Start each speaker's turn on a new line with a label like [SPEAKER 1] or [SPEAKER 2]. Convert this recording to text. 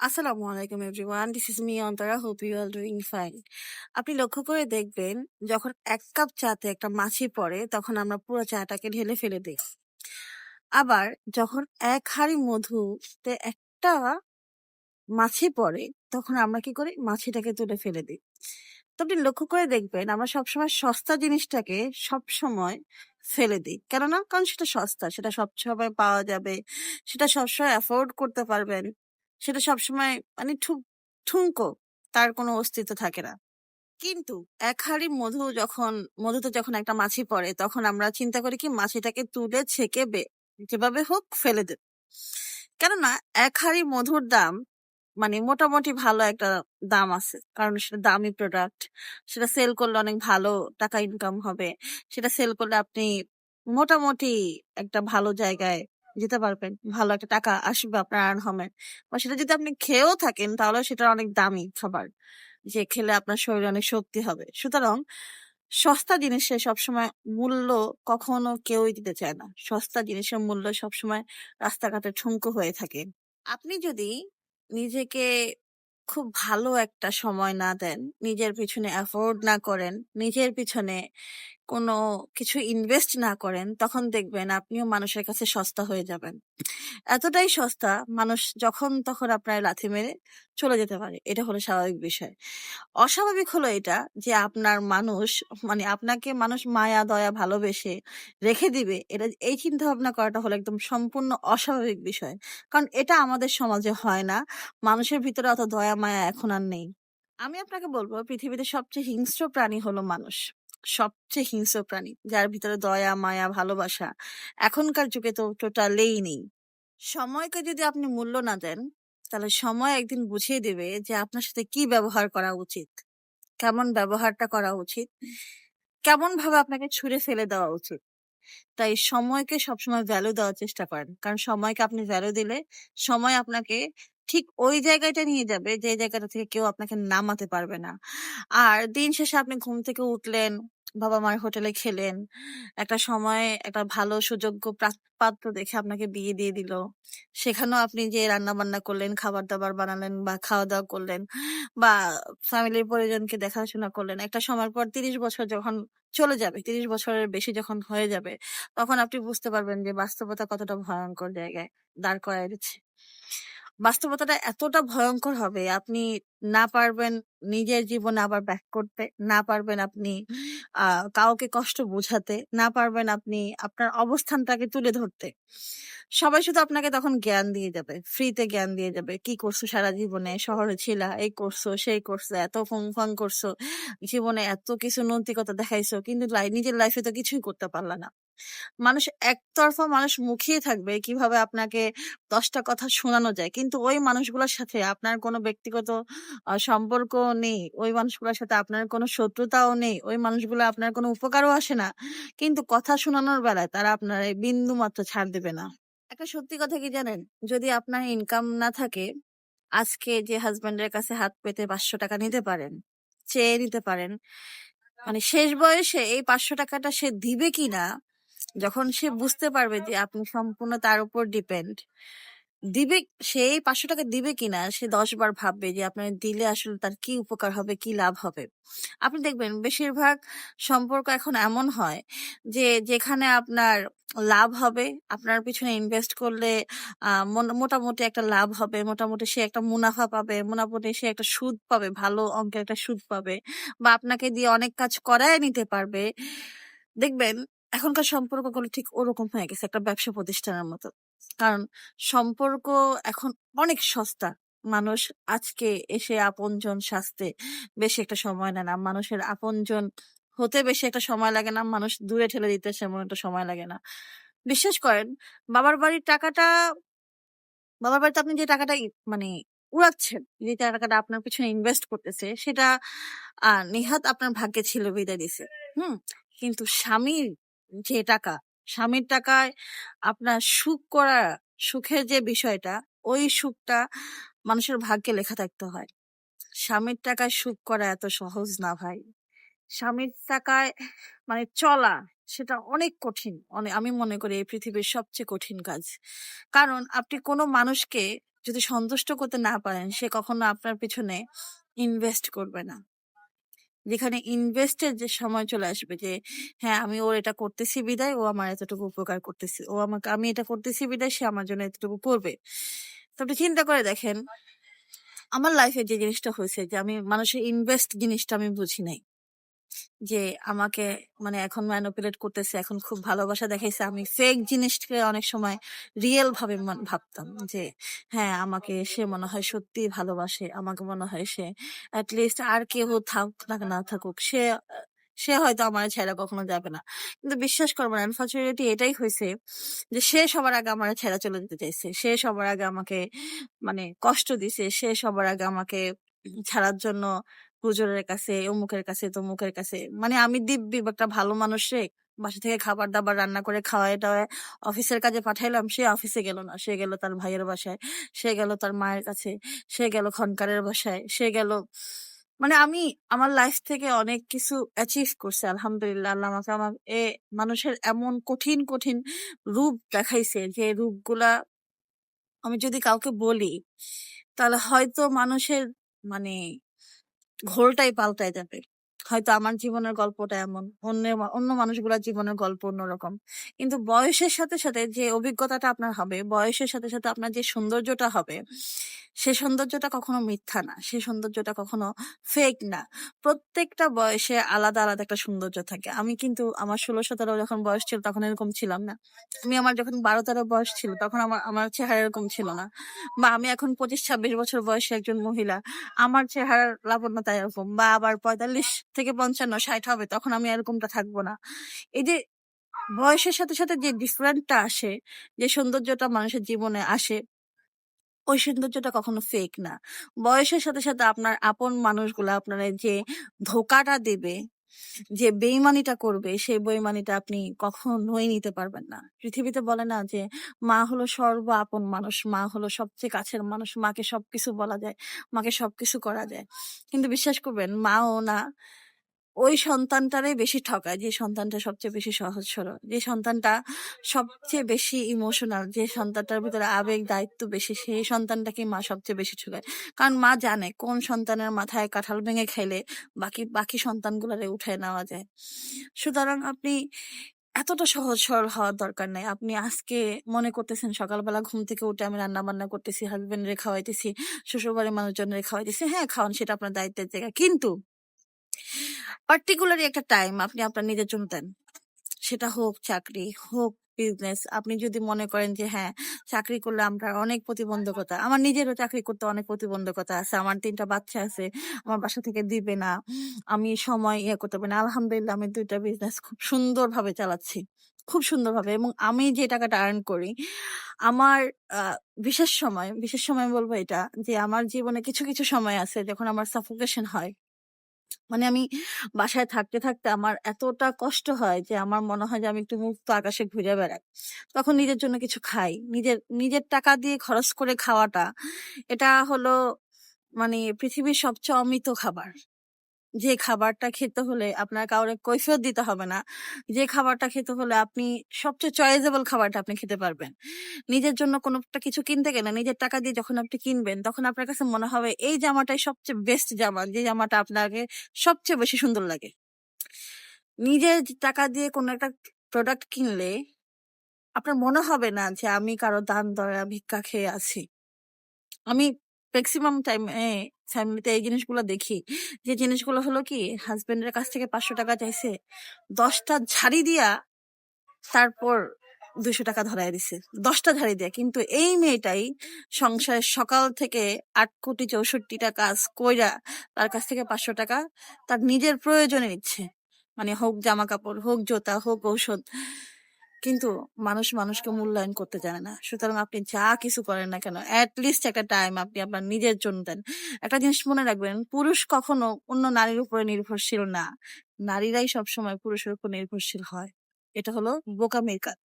[SPEAKER 1] আসসালামু আলাইকুম everyone this is me Antara hope you are doing fine আপনি লক্ষ্য করে দেখবেন, যখন এক কাপ চাতে একটা মাছি পড়ে, তখন আমরা পুরো চাটাকে ঢেলে ফেলে দিই। আবার যখন এক হাঁড়ি মধুতে একটা মাছি পড়ে, তখন আমরা কি করি? মাছিটাকে তুলে ফেলে দিই। তো আপনি লক্ষ্য করে দেখবেন, আমরা সবসময় সস্তা জিনিসটাকে সবসময় ফেলে দিই। কেননা? কারণ সেটা সস্তা, সেটা সবসময় পাওয়া যাবে, সেটা সবসময় অ্যাফোর্ড করতে পারবেন। সেটা সবসময় মানে ঠুক, ঠুনকো, তার কোনো অস্তিত্ব থাকে না। কিন্তু এক হাঁড়ি মধু যখন, মধুতে যখন একটা মাছি পড়ে, তখন আমরা চিন্তা করি কি মাছিটাকে তুলে ছেঁকে বে, যেভাবে হোক ফেলে দেব। কেননা এক হাঁড়ি মধুর দাম মানে মোটামুটি ভালো একটা দাম আছে। কারণ সেটা দামি প্রোডাক্ট সেটা সেল করলে অনেক ভালো টাকা ইনকাম হবে। সেটা সেল করলে আপনি মোটামুটি একটা ভালো জায়গায় যেতে পারবেন। ভালো একটা টাকা আসবে আপনার আর্ন হবে বা সেটা যদি আপনি খেয়েও থাকেন, তাহলে সেটা অনেক দামি খাবার যে খেলে আপনার শরীরে অনেক শক্তি হবে। সুতরাং সস্তা জিনিসের সবসময় মূল্য কখনো কেউই দিতে চায় না। সস্তা জিনিসের মূল্য সবসময় রাস্তাঘাটে ঠুনকো হয়ে থাকে। আপনি যদি নিজেকে খুব ভালো একটা সময় না দেন, নিজের পিছনে অ্যাফোর্ড না করেন, নিজের পিছনে কোনো কিছু ইনভেস্ট না করেন, তখন দেখবেন আপনিও মানুষের কাছে সস্তা হয়ে যাবেন। এতটাই সস্তা, মানুষ যখন তখন আপনার লাথি মেরে চলে যেতে পারে। এটা হলো স্বাভাবিক বিষয়। অস্বাভাবিক হলো এটা যে আপনার মানুষ মানে আপনাকে মানুষ মায়া, দয়া, ভালোবেসে রেখে দিবে, এটা, এই চিন্তা ভাবনা করাটা হলো একদম সম্পূর্ণ অস্বাভাবিক বিষয়। কারণ এটা আমাদের সমাজে হয় না। মানুষের ভিতরে অত দয়া, মায়া এখন আর নেই। আমি আপনাকে বলব, পৃথিবীতে সবচেয়ে হিংস্র প্রাণী হলো মানুষ। সবচেয়ে হিংস্র প্রাণী, যার ভিতরে দয়া, মায়া, ভালোবাসা এখনকার যুগে তো টোটালেই নেই। সময়কে যদি আপনি মূল্য না দেন, তাহলে সময় একদিন বুঝিয়ে দেবে যে আপনার সাথে কি ব্যবহার করা উচিত, কেমন ব্যবহারটা করা উচিত, কেমন ভাবে আপনাকে ছুঁড়ে ফেলে দেওয়া উচিত। তাই সময়কে সবসময় ভ্যালু দেওয়ার চেষ্টা করেন, কারণ সময়কে আপনি ভ্যালু দিলে সময় আপনাকে ঠিক ওই জায়গাটা নিয়ে যাবে যে জায়গাটা থেকে কেউ আপনাকে নামাতে পারবে না। আর দিন শেষে আপনি ঘুম থেকে উঠলেন বাবা মার হোটেলে খেলেন। একটা সময় একটা ভালো সুযোগ্য পাত্র দেখে আপনাকে বিয়ে দিয়ে দিল। সেখানেও আপনি যে রান্না বান্না করলেন খাবার দাবার বানালেন বা খাওয়া দাওয়া করলেন বা ফ্যামিলির পরিজনকে দেখাশোনা করলেন, একটা সময় পর তিরিশ বছর যখন চলে যাবে, তিরিশ বছরের বেশি যখন হয়ে যাবে, তখন আপনি বুঝতে পারবেন যে বাস্তবতা কতটা ভয়ঙ্কর জায়গায় দাঁড় করায় দিচ্ছে। বাস্তবতাটা এতটা ভয়ঙ্কর হবে আপনি না পারবেন নিজের জীবনে আবার ব্যাক করতে না পারবেন আপনি কাউকে কষ্ট বোঝাতে না পারবেন আপনি আপনার অবস্থানটাকে তুলে ধরতে। সবাই শুধু আপনাকে তখন জ্ঞান দিয়ে যাবে ফ্রিতে জ্ঞান দিয়ে যাবে কি করছ সারা জীবনে? শহরে ছিলা এই করছ সেই করছ এত ফুং করছ জীবনে এত কিছু নৈতিকতা দেখাইছো কিন্তু নিজের লাইফে তো কিছুই করতে পারলা না। মানুষ একতরফা মানুষ মুখিয়ে থাকবে কীভাবে আপনাকে দশটা কথা শোনানো যায়। কিন্তু ওই মানুষগুলোর সাথে আপনার কোনো ব্যক্তিগত সম্পর্ক নেই, ওই মানুষগুলোর সাথে আপনার কোনো শত্রুতাও নেই, ওই মানুষগুলো আপনার কোনো উপকারও আসে না। কিন্তু কথা শোনানোর বেলায় তারা আপনার বিন্দু মাত্র ছাড় দেবে না। একটা সত্যি কথা কি জানেন? যদি আপনার ইনকাম না থাকে, আজকে যে হাজবেন্ডের কাছে হাত পেতে পাঁচশো টাকা নিতে পারেন, চেয়ে নিতে পারেন মানে শেষ বয়সে এই পাঁচশো টাকাটা সে দিবে কিনা যখন সে বুঝতে পারবে যে আপনি সম্পূর্ণ তার উপর ডিপেন্ড দিবে সে এই পাঁচশো টাকা দিবে কিনা, সে দশ বার ভাববে যে আপনার দিলে আসলে তার কি উপকার হবে, কি লাভ হবে। আপনি দেখবেন বেশিরভাগ সম্পর্ক এখন এমন হয় যে যেখানে আপনার লাভ হবে, আপনার পিছনে ইনভেস্ট করলে মোটামুটি একটা লাভ হবে, মোটামুটি সে একটা মুনাফা পাবে, মোটামুটি সে একটা সুদ পাবে, ভালো অঙ্কের একটা সুদ পাবে বা আপনাকে দিয়ে অনেক কাজ করায় নিতে পারবে। দেখবেন এখনকার সম্পর্কগুলো ঠিক ওরকম হয়ে গেছে একটা ব্যবসা প্রতিষ্ঠানের মতো। কারণ সম্পর্ক এখন অনেক সস্তা। মানুষ আজকে এসে আপনজন সাজতে বেশি একটা সময় নেয় না। মানুষের আপনজন হতে বেশি একটা সময় লাগে না। মানুষ দূরে ঠেলে দিতে সেমন একটা সময় লাগে না। বিশ্বাস করেন, বাবার বাড়ির টাকাটা, বাবার বাড়িতে আপনি যে টাকাটা মানে উড়াচ্ছেন, যে টাকাটা আপনার পিছনে ইনভেস্ট করতেছে, সেটা নিহাত আপনার ভাগ্যে ছিল বিদায় দিছে। হুম? কিন্তু স্বামীর যে টাকা, স্বামীর টাকায় আপনার সুখ করা, সুখের যে বিষয়টা, ওই সুখটা মানুষের ভাগ্যে লেখা থাকতে হয়। স্বামীর টাকায় সুখ করা এত সহজ না ভাই। স্বামীর টাকায় মানে চলা, সেটা অনেক কঠিন। অনেক আমি মনে করি এই পৃথিবীর সবচেয়ে কঠিন কাজ। কারণ আপনি কোনো মানুষকে যদি সন্তুষ্ট করতে না পারেন, সে কখনো আপনার পিছনে ইনভেস্ট করবে না। যেখানে ইনভেস্টের যে সময় চলে আসবে যে হ্যাঁ আমি ওর এটা করতেছি বিদায়, ও আমার এতটুকু উপকার করতেছি, ও আমাকে, আমি এটা করতেছি বিদায়, সে আমার জন্য এতটুকু করবে। তো আপনি চিন্তা করে দেখেন, আমার লাইফে যে জিনিসটা হয়েছে যে, আমি মানুষের ইনভেস্ট জিনিসটা আমি বুঝি নাই। যে আমাকে মানে এখন ম্যানুপুলেট করতেছে, এখন খুব ভালোবাসা দেখাইছে, আমি ফেক জিনিসকে অনেক সময় রিয়েল ভাবে ভাবতাম যে হ্যাঁ আমাকে সে মনে হয় সত্যি ভালোবাসে, আমাকে মনে হয় সে লিস্ট আর কেউ থাক না না থাকুক, সে সে হয়তো আমার ছেড়ে কখনো যাবে না। কিন্তু বিশ্বাস করবেন আনফর্চুনেটলি এটাই হয়েছে যে সে সবার আগে আমার ছেড়ে চলে যেতে চাইছে, সে সবার আগে আমাকে মানে কষ্ট দিছে, সে সবার আগে আমাকে ছাড়ার জন্য হুজুরের কাছে, অমুকের কাছে, তমুকের কাছে। মানে আমি দিব্যি একটা ভালো মানুষ রে বাসা থেকে খাবার দাবার রান্না করে খাওয়াই টাওয়ায় অফিসের কাজে পাঠাইলাম, সে অফিসে গেল না। সে গেল তার ভাইয়ের বাসায়, সে গেল তার মায়ের কাছে, সে গেল খনকারের বাসায়, সে গেল মানে আমি আমার লাইফ থেকে অনেক কিছু অ্যাচিভ করছে, আলহামদুলিল্লাহ। আল্লাহ আমাকে আমার এ মানুষের এমন কঠিন কঠিন রূপ দেখাইছে যে রূপগুলা আমি যদি কাউকে বলি, তাহলে হয়তো মানুষের মানে ঘোরটাই পাল্টায় যাবে। হয়তো আমার জীবনের গল্পটা এমন, অন্য অন্য মানুষগুলোর জীবনের গল্প অন্যরকম। কিন্তু বয়সের সাথে সাথে যে অভিজ্ঞতাটা আপনার হবে, বয়সের সাথে সাথে আপনার যে সৌন্দর্যটা হবে, সে সৌন্দর্যটা কখনো মিথ্যা না, সে সৌন্দর্যটা কখনো ফেক না। প্রত্যেকটা বয়সে আলাদা আলাদা একটা সৌন্দর্য থাকে। আমি কিন্তু আমার ষোলো, সতেরো যখন বয়স ছিল তখন এরকম ছিলাম না। আমি আমার যখন বারো, তেরো বয়স ছিল তখন আমার আমার চেহারা এরকম ছিল না। বা আমি এখন পঁচিশ, ছাব্বিশ বছর বয়সে একজন মহিলা, আমার চেহারার লাবণ্যতা এরকম বা আবার পঁয়তাল্লিশ থেকে পঞ্চান্ন, ষাট হবে, তখন আমি এরকমটা থাকব না। এই যে বয়সের সাথে সাথে যে ডিফারেন্টটা আসে, যে সৌন্দর্যটা মানুষের জীবনে আসে, ওই সৌন্দর্যটা কখনো ফেক না। বয়সের সাথে সাথে আপনার আপন মানুষগুলো, আপনার যে ধোকাটা দেবে, যে বেইমানিটা করবে, সেই বেইমানিটা আপনি কখনোই নিতে পারবেন না। পৃথিবীতে বলে না যে, মা হলো সর্ব আপন মানুষ, মা হলো সবচেয়ে কাছের মানুষ, মাকে সবকিছু বলা যায়, মাকে সবকিছু করা যায়। কিন্তু বিশ্বাস করবেন, মাও না ওই সন্তানটারাই বেশি ঠকায়, যে সন্তানটা সবচেয়ে বেশি সহজ সরল, যে সন্তানটা সবচেয়ে বেশি ইমোশনাল যে সন্তানটার ভিতরে আবেগ, দায়িত্ব বেশি, সেই সন্তানটাকে মা সবচেয়ে বেশি ঠকায়। কারণ মা জানে কোন সন্তানের মাথায় কাঁঠাল ভেঙে খাইলে বাকি বাকি সন্তানগুলোরে উঠে নেওয়া যায়। সুতরাং আপনি এতটা সহজ সরল হওয়ার দরকার নাই। আপনি আজকে মনে করতেছেন, সকালবেলা ঘুম থেকে উঠে আমি রান্না বান্না করতেছি হাজবেন্ড রে খাওয়াইতেছি, শ্বশুরবাড়ির মানুষজন রে খাওয়াইতেছি হ্যাঁ খাওয়ান সেটা আপনার দায়িত্বের জায়গা। কিন্তু পার্টিকুলারলি একটা টাইম আপনি আপনার নিজের জন্য দেন। সেটা হোক চাকরি, হোক বিজনেস আপনি যদি মনে করেন যে হ্যাঁ চাকরি করলে আমরা অনেক প্রতিবন্ধকতা, আমার নিজেরও চাকরি করতে অনেক প্রতিবন্ধকতা আছে, আমার তিনটা বাচ্চা আছে, আমার বাসা থেকে দিবে না, আমি সময় ইয়ে করতে পারি না। আলহামদুলিল্লাহ আমি দুইটা বিজনেস খুব সুন্দরভাবে চালাচ্ছি, খুব সুন্দরভাবে এবং আমি যে টাকাটা আর্ন করি, আমার বিশেষ সময় বিশেষ সময় বলব এটা যে, আমার জীবনে কিছু কিছু সময় আছে যখন আমার সাফোকেশন হয়। মানে আমি বাসায় থাকতে থাকতে আমার এতটা কষ্ট হয় যে আমার মনে হয় যে আমি একটু মুক্ত আকাশে ঘুরে বেড়াই। তখন নিজের জন্য কিছু খাই। নিজের নিজের টাকা দিয়ে খরচ করে খাওয়াটা, এটা হলো মানে পৃথিবীর সবচেয়ে অমিত খাবার। যে খাবারটা খেতে হলে আপনার কাউরে কৈফিয়ত দিতে হবে না। যে খাবারটা খেতে হলে আপনি সবচেয়ে চয়েজেবল খাবারটা আপনি খেতে পারবেন। নিজের জন্য কোনো কিছু কিনতে গেলে, নিজের টাকা দিয়ে যখন আপনি কিনবেন, তখন আপনার কাছে মনে হবে, এই জামাটাই সবচেয়ে বেস্ট জামা, যে জামাটা আপনাকে সবচেয়ে বেশি সুন্দর লাগে। নিজের টাকা দিয়ে কোনো একটা প্রোডাক্ট কিনলে আপনার মনে হবে না যে, আমি কারও দান দয়া ভিক্ষা খেয়ে আছি। আমি ম্যাক্সিমাম টাইম ফ্যামিলিতে এই জিনিসগুলো দেখি। যে জিনিসগুলো হলো কি হাজবেন্ডের কাছ থেকে পাঁচশো টাকা চাইছে, দশটা ঝাড়ি দিয়া তারপর দুশো টাকা ধরাই দিছে, দশটা ঝাড়ি দিয়া। কিন্তু এই মেয়েটাই সংসারের সকাল থেকে আট কোটি চৌষট্টিটা কাজ কইরা তার কাছ থেকে পাঁচশো টাকা তার নিজের প্রয়োজনে নিচ্ছে। মানে হোক জামা কাপড় হোক জোতা, হোক ঔষধ কিন্তু মানুষ মানুষকে মূল্যায়ন করতে জানে না। সুতরাং আপনি যা কিছু করেন না কেন অ্যাটলিস্ট একটা টাইম আপনি আপনার নিজের জন্য দেন। একটা জিনিস মনে রাখবেন, পুরুষ কখনো অন্য নারীর উপরে নির্ভরশীল না। নারীরাই সবসময় পুরুষের উপর নির্ভরশীল হয়। এটা হলো বোকামির কাজ